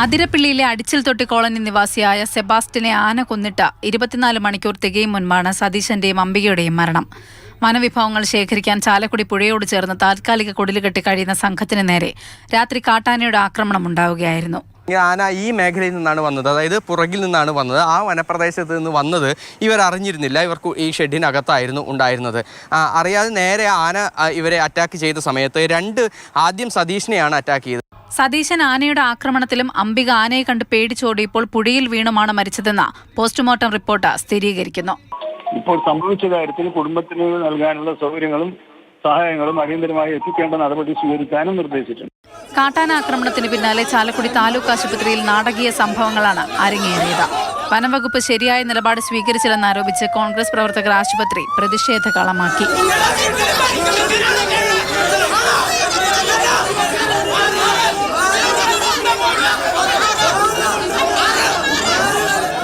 അതിരപ്പിള്ളിയിലെ അടിച്ചിൽ തൊട്ടി കോളനി നിവാസിയായ സെബാസ്റ്റിനെ ആന കൊന്നിട്ട ഇരുപത്തിനാല് മണിക്കൂർ തികയും മുൻപാണ് സതീശന്റെയും അംബികയുടെയും മരണം. വനവിഭവങ്ങൾ ശേഖരിക്കാൻ ചാലക്കുടി പുഴയോട് ചേർന്ന് താൽക്കാലിക കുടിലുകെട്ടി കഴിയുന്ന സംഘത്തിന് നേരെ രാത്രി കാട്ടാനയുടെ ആക്രമണം ഉണ്ടാവുകയായിരുന്നു. ആന ഈ മേഖലയിൽ നിന്നാണ് വന്നത്. അതായത് പുറകിൽ നിന്നാണ് വന്നത്. ആ വനപ്രദേശത്ത് നിന്ന് വന്നത് ഇവർ അറിഞ്ഞിരുന്നില്ല ഇവർക്ക് ഈ ഷെഡിനകത്തായിരുന്നു ഉണ്ടായിരുന്നത്. അറിയാതെ നേരെ ആന ഇവരെ അറ്റാക്ക് ചെയ്ത സമയത്ത് രണ്ട് ആദ്യം സതീഷിനെയാണ് അറ്റാക്ക് ചെയ്തത്. സതീശൻ ആനയുടെ ആക്രമണത്തിലും അംബിക ആനയെ കണ്ട് പേടിച്ചോടിയപ്പോൾ പുഴയിൽ വീണുമാണ് മരിച്ചതെന്ന് പോസ്റ്റ്മോർട്ടം റിപ്പോർട്ട് സ്ഥിരീകരിക്കുന്നു. ഇപ്പോൾ സംഭവിച്ച കാര്യത്തിൽ കുടുംബത്തിന് നൽകാനുള്ള സൗകര്യങ്ങളും സഹായങ്ങളും അടിയന്തരമായി എത്തിക്കേണ്ട നടപടി സ്വീകരിക്കാനും നിർദ്ദേശിച്ചിട്ടുണ്ട്. കാട്ടാന ആക്രമണത്തിന് പിന്നാലെ ചാലക്കുടി താലൂക്ക് ആശുപത്രിയിൽ നാടകീയ സംഭവങ്ങളാണ് അരങ്ങേറിയത്. വനംവകുപ്പ് ശരിയായ നിലപാട് സ്വീകരിച്ചില്ലെന്നാരോപിച്ച് കോൺഗ്രസ് പ്രവർത്തകർ ആശുപത്രി പ്രതിഷേധ കളമാക്കി.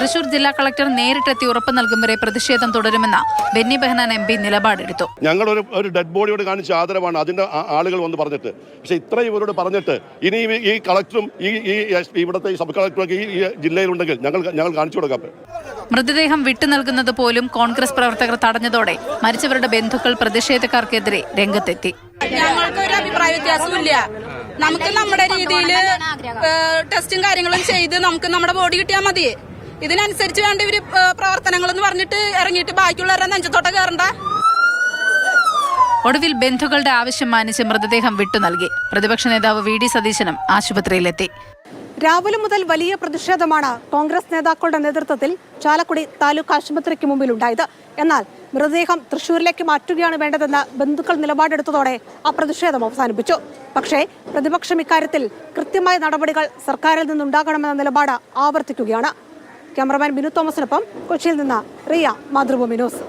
തൃശൂർ ജില്ലാ കളക്ടർ നേരിട്ടെത്തി ഉറപ്പ് നൽകും വരെ പ്രതിഷേധം തുടരുമെന്ന് ബെന്നി ബെഹനാൻ എം പി നിലപാടെടുത്തു. ഞങ്ങൾ ഒരു ഡെഡ് ബോഡിയോട് കാണിച്ച ആദരവാണ് അതിന്റെ ആളുകൾ വന്ന് പറഞ്ഞിട്ട്. പക്ഷെ ഇത്രയും ഇവരോട് പറഞ്ഞിട്ട് ഇനി ഈ- കളക്ടറും ഈ ഈ ഇവിടുത്തെ ഈ സബ് കളക്ടറും ഈ ഈ ജില്ലയിലുണ്ടെങ്കിൽ ഞങ്ങൾ ഞങ്ങൾ കാണിച്ചു കൊടുക്കാം. മൃതദേഹം വിട്ടു നൽകുന്നത് പോലും കോൺഗ്രസ് പ്രവർത്തകർ തടഞ്ഞതോടെ മരിച്ചവരുടെ ബന്ധുക്കൾ പ്രതിഷേധക്കാർക്കെതിരെ രംഗത്തെത്തി. ഞങ്ങൾക്കൊരു അഭിപ്രായ വ്യത്യാസമില്ല നമുക്ക് നമ്മുടെ രീതിയിൽ ടെസ്റ്റും കാര്യങ്ങളും ചെയ്ത് നമുക്ക് നമ്മുടെ ബോഡി കിട്ടിയാൽ മതി. ഇതിനനുസരിച്ച് വേണ്ട ഇവർ പ്രവർത്തനങ്ങൾ എന്ന് പറഞ്ഞിട്ട് ഇറങ്ങിയിട്ട് ബാക്കിയുള്ളവരുടെ നെഞ്ചത്തോട്ട് കയറണ്ട. ഒടുവിൽ ബന്ധുക്കളുടെ ആവശ്യം മാനിച്ച് മൃതദേഹം വിട്ടു നൽകി. പ്രതിപക്ഷ നേതാവ് വി ഡി സതീശനും ആശുപത്രിയിലെത്തി. രാവിലെ മുതൽ വലിയ പ്രതിഷേധമാണ് കോൺഗ്രസ് നേതാക്കളുടെ നേതൃത്വത്തിൽ ചാലക്കുടി താലൂക്ക് ആശുപത്രിക്ക് മുമ്പിൽ ഉണ്ടായത് എന്നാൽ മൃതദേഹം തൃശൂരിലേക്ക് മാറ്റുകയാണ് വേണ്ടതെന്ന് ബന്ധുക്കൾ നിലപാടെടുത്തതോടെ ആ പ്രതിഷേധം അവസാനിപ്പിച്ചു. പക്ഷേ പ്രതിപക്ഷം ഇക്കാര്യത്തിൽ കൃത്യമായ നടപടികൾ സർക്കാരിൽ നിന്നുണ്ടാകണമെന്ന നിലപാട് ആവർത്തിക്കുകയാണ്. ക്യാമറമാൻ ബിനു തോമസിനൊപ്പം കൊച്ചിയിൽ നിന്ന് റിയ മാതൃഭൂമി ന്യൂസ്.